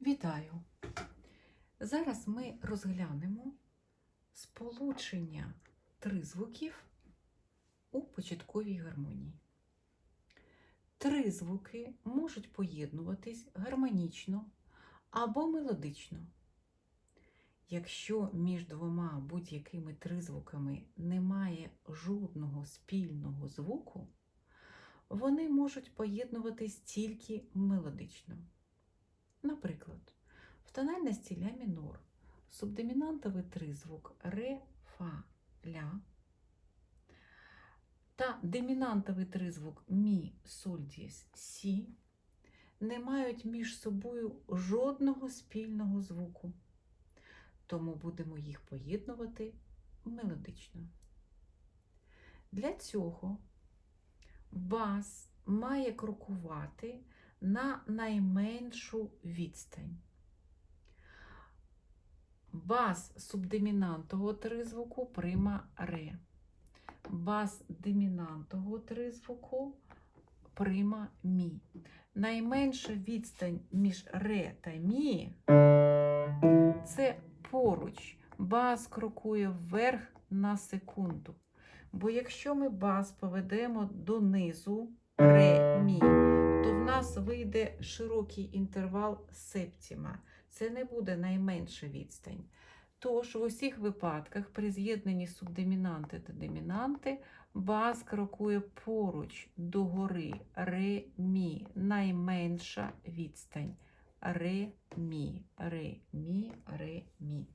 Вітаю! Зараз ми розглянемо сполучення тризвуків у початковій гармонії. Тризвуки можуть поєднуватись гармонічно або мелодично. Якщо між двома будь-якими тризвуками немає жодного спільного звуку, вони можуть поєднуватись тільки мелодично. Наприклад, в тональності ля мінор субдомінантовий тризвук ре, фа, ля та домінантовий тризвук мі, соль, дієс, сі не мають між собою жодного спільного звуку, тому будемо їх поєднувати мелодично. Для цього бас має крокувати на найменшу відстань. Бас субдомінантового тризвуку прима ре. Бас домінантового тризвуку прима мі. Найменша відстань між ре та мі це поруч. Бас крокує вверх на секунду. Бо якщо ми бас поведемо донизу ре мі, то в нас вийде широкий інтервал септіма. Це не буде найменша відстань. Тож в усіх випадках при з'єднанні субдомінанти та домінанти бас крокує поруч догори ре мі, найменша відстань. Ре мі, ре мі, ре мі.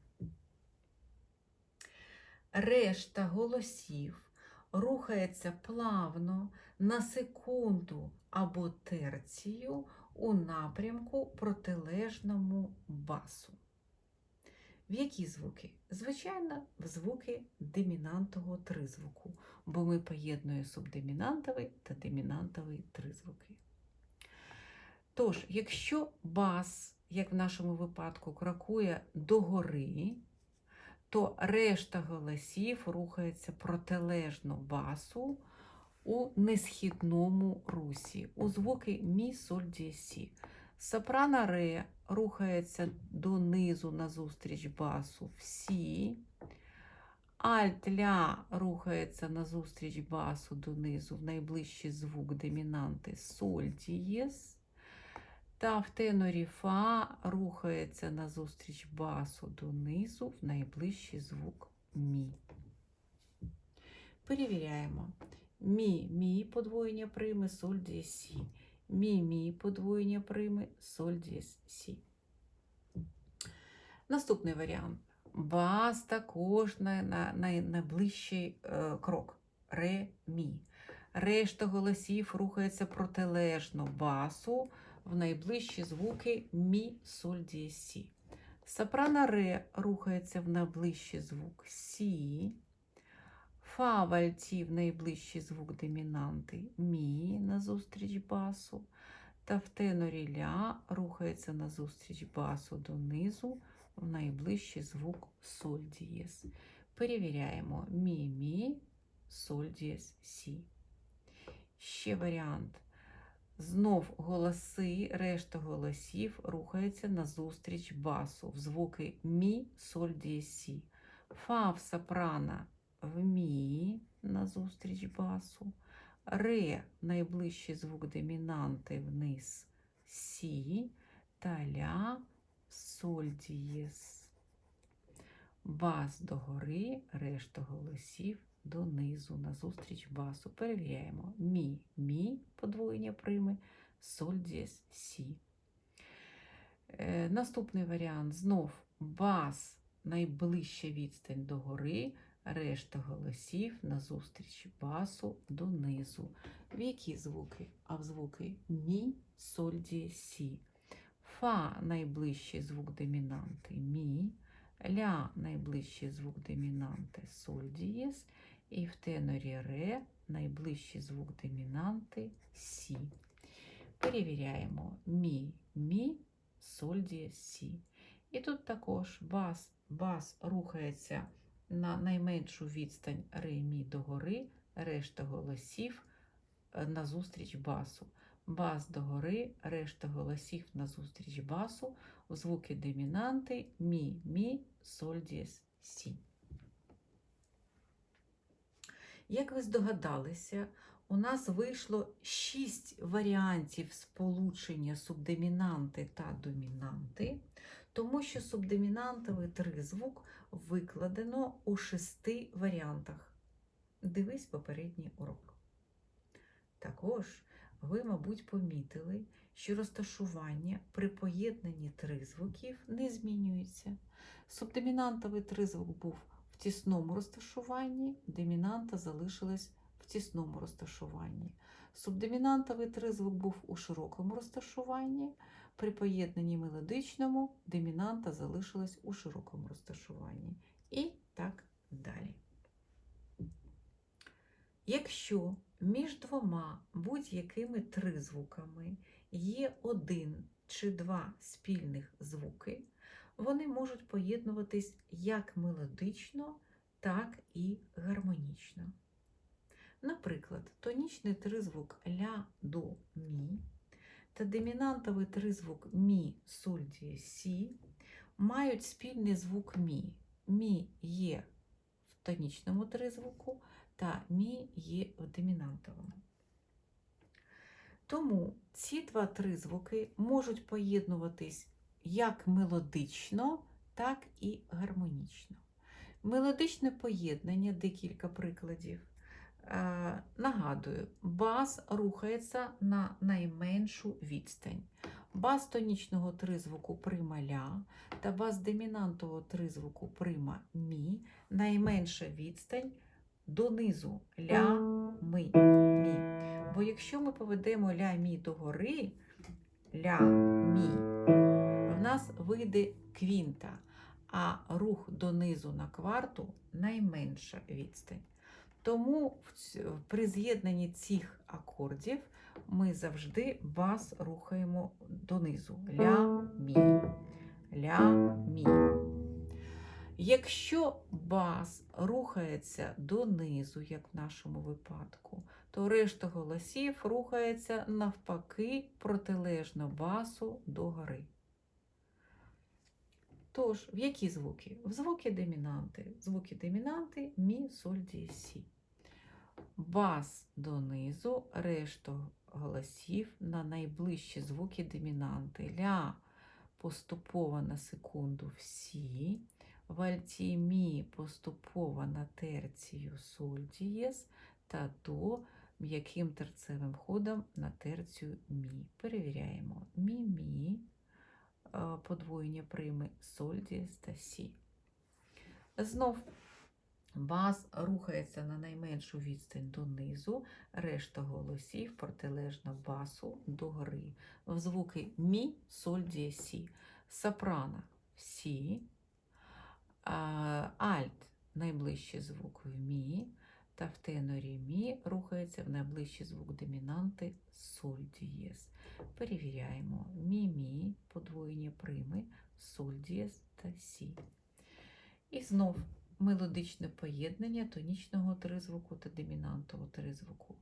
Решта голосів рухається плавно на секунду або терцію у напрямку протилежному басу. В які звуки? Звичайно, в звуки домінантового тризвуку, бо ми поєднуємо субдомінантовий та домінантовий тризвуки. Тож, якщо бас, як в нашому випадку, крокує догори, то решта голосів рухається протилежно басу у несхідному русі, у звуки мі, соль, дієс, сі. Сопрано ре рухається донизу назустріч басу в сі. Альт ля рухається назустріч басу донизу в найближчий звук домінанти соль дієс. Та в тенорі фа рухається назустріч басу донизу в найближчий звук мі. Перевіряємо. Мі, мі подвоєння прийми, соль дієс сі. Мі, мі подвоєння прийми, соль дієс сі. Наступний варіант. Бас також на, на, на найближчий е, крок. Ре, мі. Решта голосів рухається протилежно басу в найближчі звуки мі, соль, дієс, сі. Сопрано ре рухається в найближчий звук сі. Фа в альті в найближчий звук домінанти мі назустріч басу. Та в тенорі ля рухається назустріч басу донизу в найближчий звук соль дієс. Перевіряємо мі, мі, соль дієс, сі. Ще варіант. Знов голоси, решта голосів рухаються назустріч басу в звуки мі, соль, дієс, сі. Фа в сопрано в мі назустріч басу. Ре найближчий звук домінанти вниз сі та ля соль дієс. Бас догори, решта голосів донизу, назустріч басу. Перевіряємо. Мі, мі, подвоєння прийми, соль дієс, сі. Е, наступний варіант. Знов бас найближча відстань догори, решта голосів назустріч басу донизу. В які звуки? А в звуки мі, соль дієс, сі. Фа найближчий звук домінанти мі, ля найближчий звук домінанти соль дієс, і в тенорі ре найближчий звук домінанти сі. Перевіряємо мі, мі, соль дієс, сі. І тут також бас, бас рухається на найменшу відстань ре мі догори, решта голосів е, назустріч басу. бас догори, решта голосів назустріч басу, звуки домінанти мі, мі, соль дієс, сі. Як ви здогадалися, у нас вийшло шість варіантів сполучення субдомінанти та домінанти, тому що субдомінантовий тризвук викладено у шести варіантах. Дивись попередній урок. Також ви, мабуть, помітили, що розташування при поєднанні тризвуків не змінюється. Субдомінантовий тризвук був тісному розташуванні, домінанта залишилась в тісному розташуванні. Субдомінантовий тризвук був у широкому розташуванні, при поєднанні мелодичному домінанта залишилась у широкому розташуванні. І так далі. Якщо між двома будь-якими тризвуками є один чи два спільних звуки, вони можуть поєднуватись як мелодично, так і гармонічно. Наприклад, тонічний тризвук ля до мі та домінантовий тризвук мі соль дієс, сі мають спільний звук мі. Мі є в тонічному тризвуку, та мі є в домінантовому. Тому ці два тризвуки можуть поєднуватись як мелодично, так і гармонічно. Мелодичне поєднання, декілька прикладів. Е, Нагадую, бас рухається на найменшу відстань. Бас тонічного тризвуку прима ля та бас домінантового тризвуку прима мі найменша відстань донизу ля ми мі. Бо якщо ми поведемо ля мі догори, ля мі, нас вийде квінта, а рух донизу на кварту найменша відстань. Тому при з'єднанні цих акордів ми завжди бас рухаємо донизу. Ля мі. Ля мі. Якщо бас рухається донизу, як в нашому випадку, то решта голосів рухається навпаки протилежно басу догори. Тож, в які звуки? В звуки домінанти. Звуки домінанти мі, соль, дієс, сі. Бас донизу, решту голосів на найближчі звуки домінанти. Ля поступово на секунду. В альті мі поступово на терцію соль дієс та до м'яким терцевим ходом на терцію мі. Перевіряємо. Мі-мі, подвоєння прийми соль та сі. Знов бас рухається на найменшу відстань донизу, решта голосів протилежно басу догори. В звуки мі, соль, дієс, сі. Сопрано сі, альт найближчий звук в мі, та в тенорі мі рухається в найближчий звук домінанти соль дієс. Перевіряємо мі-мі, подвоєння прими, соль дієс та сі. І знов мелодичне поєднання тонічного тризвуку та домінантового тризвуку.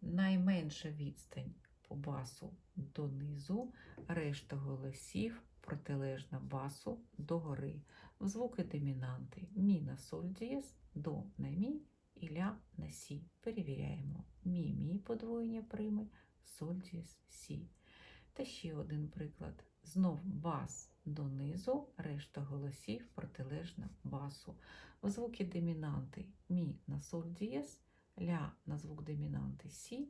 Найменша відстань по басу донизу, решта голосів протилежна басу догори. Звуки домінанти мі на соль дієс, до на мі і ля на сі. Перевіряємо. Мі, мі подвоєння прими, соль дієс, сі. Та ще один приклад. Знов бас донизу, решта голосів протилежна басу. Звуки домінанти мі на соль дієс, ля на звук домінанти сі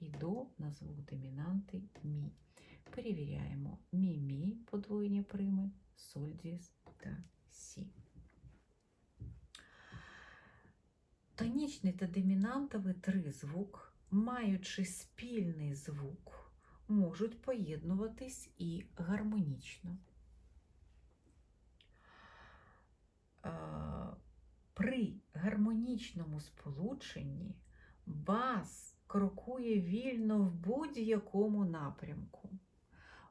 і до на звук домінанти мі. Перевіряємо мі-мі подвоєння прими, соль дієс та сі. Тонічний та домінантовий тризвук, маючи спільний звук, можуть поєднуватись і гармонічно. Е, При гармонічному сполученні бас крокує вільно в будь-якому напрямку.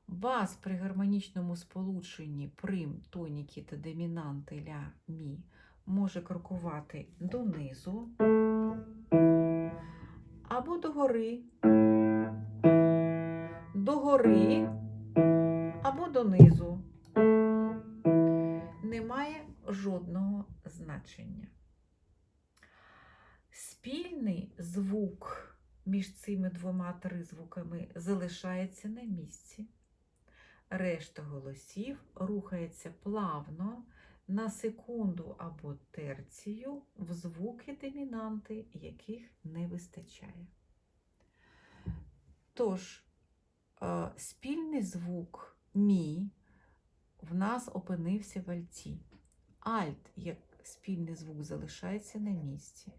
Бас при гармонічному сполученні прим, тоніки та домінанти ля мі може крокувати донизу або догори, догори або донизу. Немає жодного значення. Спільний звук між цими двома тризвуками залишається на місці. Решта голосів рухається плавно на секунду або терцію в звуки домінанти, яких не вистачає. Тож, е, спільний звук мі в нас опинився в альті. Альт, як спільний звук, залишається на місці.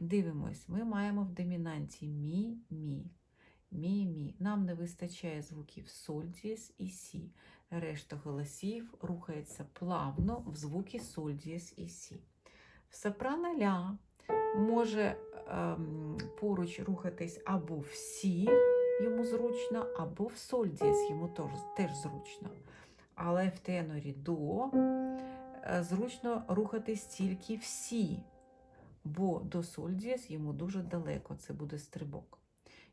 Дивимось, ми маємо в домінанті мі, мі. Мі. Нам не вистачає звуків соль дієс і сі. Решта голосів рухається плавно в звуки соль дієс і сі. В сопрано ля може ем, поруч рухатись або в сі, йому зручно, або в соль дієс йому теж, теж зручно. Але в тенорі до е, зручно рухатись тільки в сі, бо до соль дієс йому дуже далеко, це буде стрибок.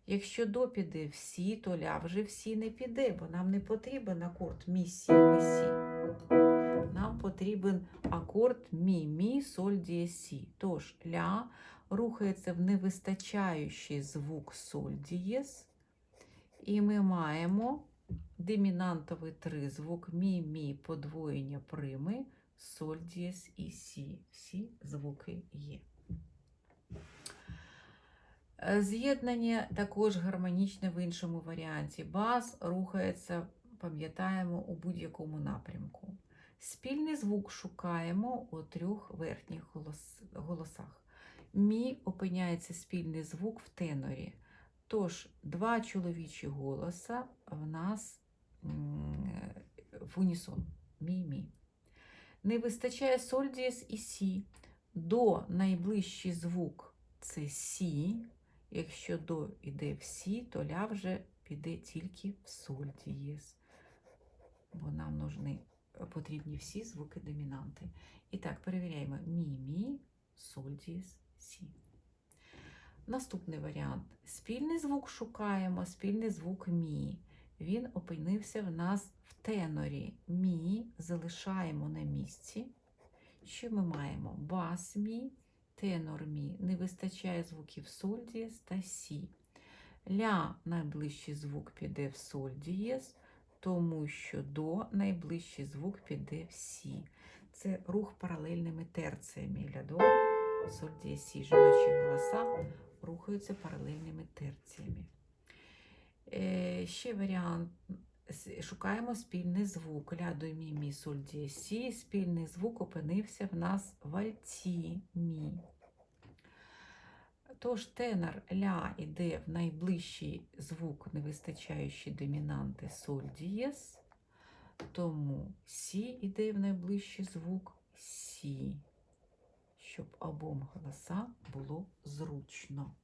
Якщо до піде всі, то ля вже всі не піде, бо нам не потрібен акорд мі, сі, ми, сі. Нам потрібен акорд мі, мі, соль, дієс, сі. Тож ля рухається в невистачаючий звук соль дієс, і ми маємо домінантовий тризвук мі, мі, подвоєння прими, соль дієс і сі. Всі звуки є. Е, З'єднання також гармонічне в іншому варіанті. Бас рухається, пам'ятаємо, у будь-якому напрямку. Спільний звук шукаємо у трьох верхніх голос- голосах. Мі опиняється спільний звук в тенорі. Тож два чоловічі голоса в нас в унісон. Мі-мі. Не вистачає соль дієс і сі. До найближчий звук це сі. Якщо до йде в сі, то ля вже піде тільки в соль дієс. Бо нам нужні, потрібні всі звуки домінанти. І так, перевіряємо мі-мі, соль дієс, сі. Наступний варіант. Спільний звук шукаємо, спільний звук мі. Він опинився в нас в тенорі. Мі залишаємо на місці. Що ми маємо? Бас мі, тенор мі. Не вистачає звуків соль дієс та сі. Ля найближчий звук піде в соль дієс, тому що до найближчий звук піде в сі. Це рух паралельними терціями. Ля до, соль дієс, сі. Жіночі голоса рухаються паралельними терціями. Е, ще варіант. Шукаємо спільний звук. Ля до мі, мі, соль, дієс, сі. Спільний звук опинився в нас в альті мі. Тож тенор ля іде в найближчий звук, не вистачаючий домінанти соль дієс, тому сі іде в найближчий звук сі, щоб обом голосам було зручно.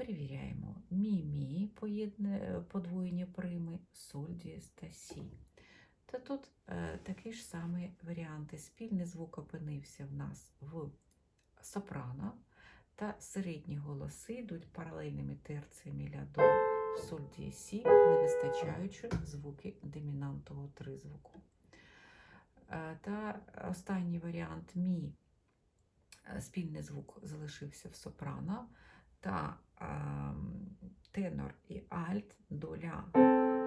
Перевіряємо мі-мі, подвоєння прими, соль дієс та сі. Та тут е, такий ж самий варіанти. Спільний звук опинився в нас в сопрано, та середні голоси йдуть паралельними терціями ля до соль дієс, сі, не вистачаючи звуки домінантового тризвуку. Е, Та останній варіант мі е, спільний звук залишився в сопрано, та тенор і альт до ля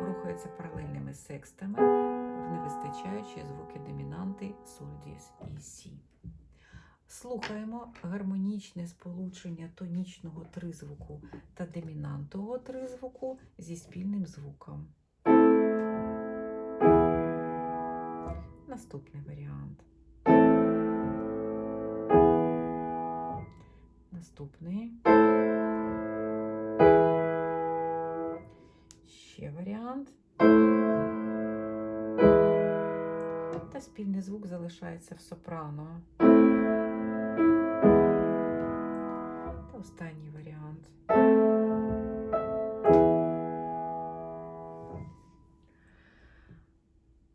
рухаються паралельними секстами, в невистачаючі звуки домінанти соль дієс і сі. Слухаємо гармонічне сполучення тонічного тризвуку та домінантового тризвуку зі спільним звуком. Наступний варіант. Наступний. Ще. Та спільний звук залишається в сопрано. Та останній варіант.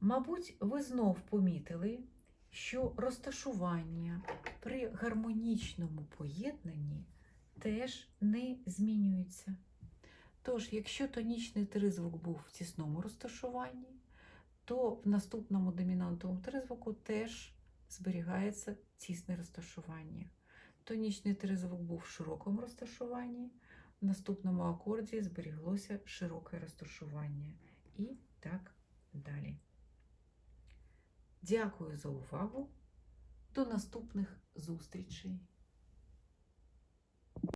Мабуть, ви знов помітили, що розташування при гармонічному поєднанні теж не змінюється. Тож, якщо тонічний тризвук був в тісному розташуванні, то в наступному домінантовому тризвуку теж зберігається тісне розташування. Тонічний тризвук був в широкому розташуванні, в наступному акорді зберіглося широке розташування. І так далі. Дякую за увагу. До наступних зустрічей!